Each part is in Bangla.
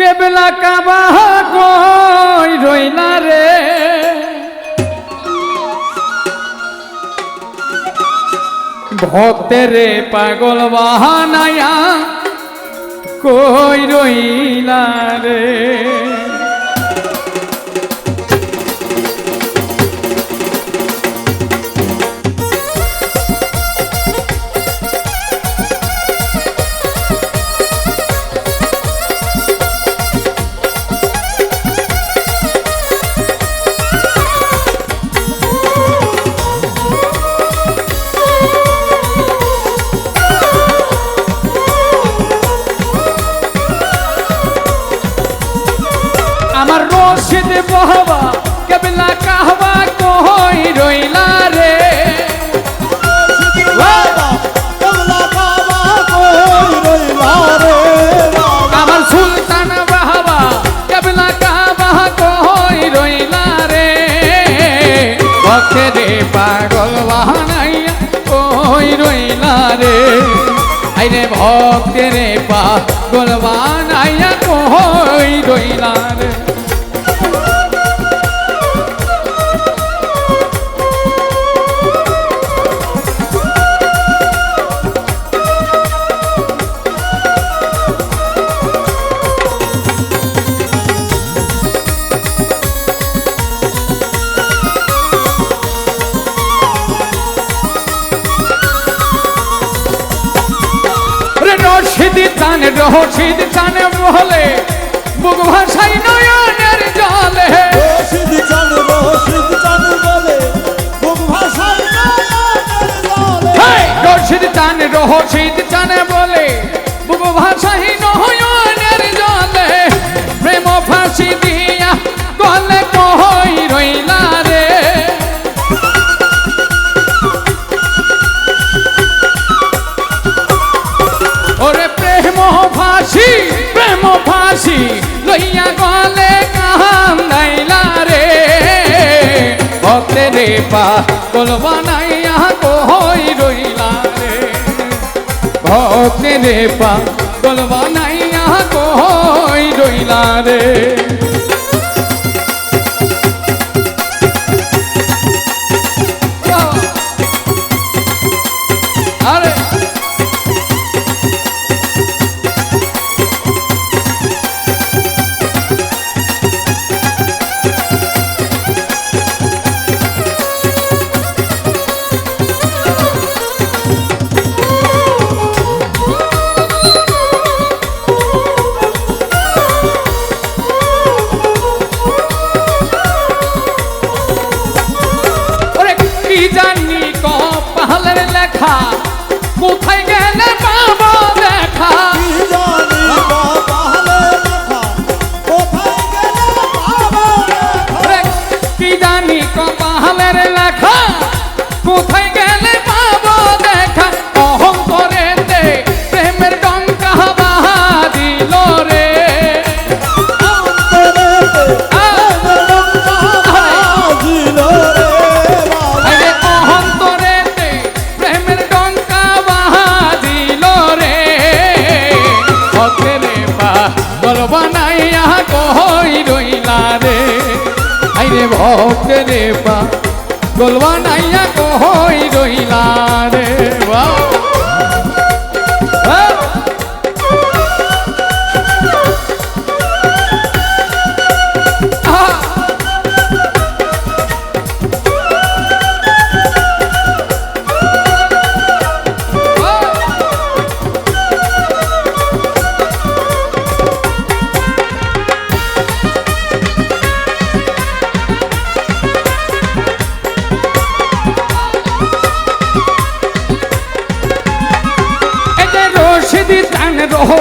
কেবলা কাবা কই রইলা রে? ভক্তের পাগল বাহানায়া কই রইলা রে? বহবা কেবলা কাহবা কই রইলা রে? আমার সুলতান বাহবা কেবলা কাহবা কই রইলা রে? ভক্তেরে পাগল বাহানাইয়া কই রইলা রে? আইরে ভক্তেরে পাগল বাহানাইয়া কই রইলা রে রে? চান রশিদ চান বলে বুক ভাষাই নয়নের জলে! রশিদ চান রশিদ চান বলে বুক ভাষাই নয়নের রে পা গোল বানাইয়া কই রইলা রে। ভক্তে রে পা গোল বানাইয়া কই রইলা রে। বলবা নাইয়া কই রইলা রে? আইরে ভক্তেরে বা বলবা নাইয়া কই রইলা রে? বাহ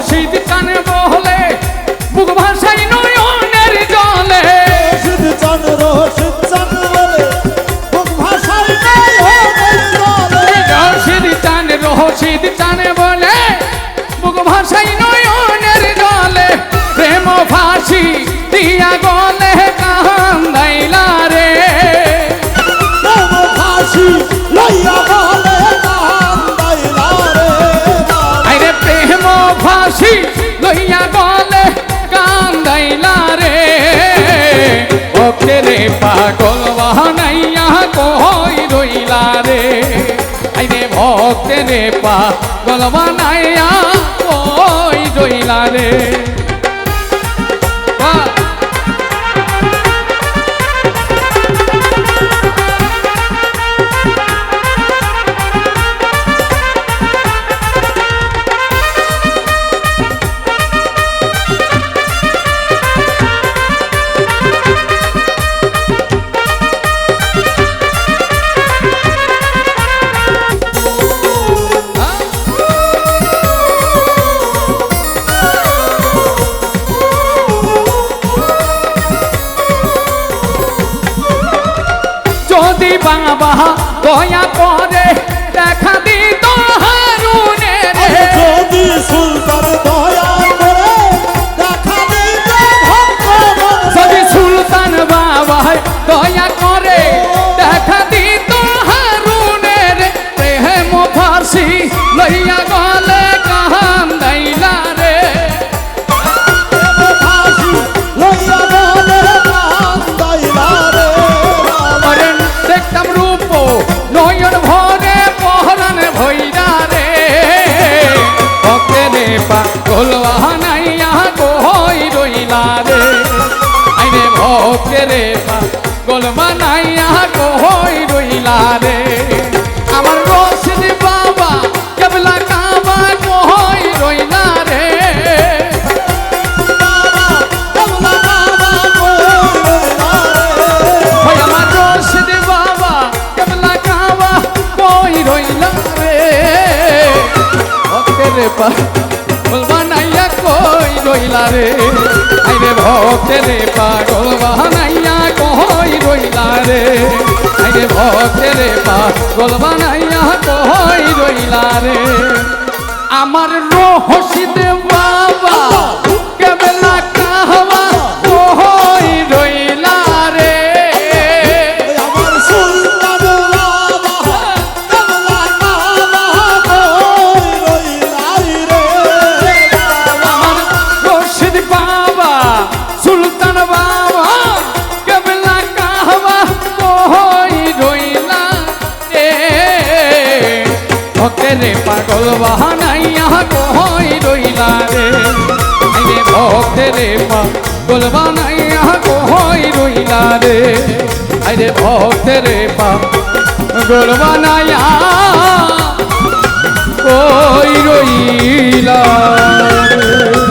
she did. পাগল বাহানাইয়া কই রইলা রে? আইরে ভক্তের পাগল বানাইয়া কই রইলা রে? বাবা দয়া করে ভক্তেরে পাগল বানাইয়া কই রইলা রে। আমার রশিদ বাবা, কেবলা কাবা কই রইলা রে। রে। আমার রশিদ বাবা, কেবলা কাবা কই রইলা রে। ভক্তের পা বলবা নাইয়া কই রইলা রে। ভক্তের পাগল বানাইয়া কহই রইলা রে? আরে ভক্তের পাগল বানাইয়া কহই রইলা রে? আমার রহসিদ গোলবানাইয়া কই রইলা রে আইরে ভক্ত রে মা গোলবানাইয়া কই রইলা রে আইরে ভক্ত রে মা গোলবানাইয়া কই রইলা রে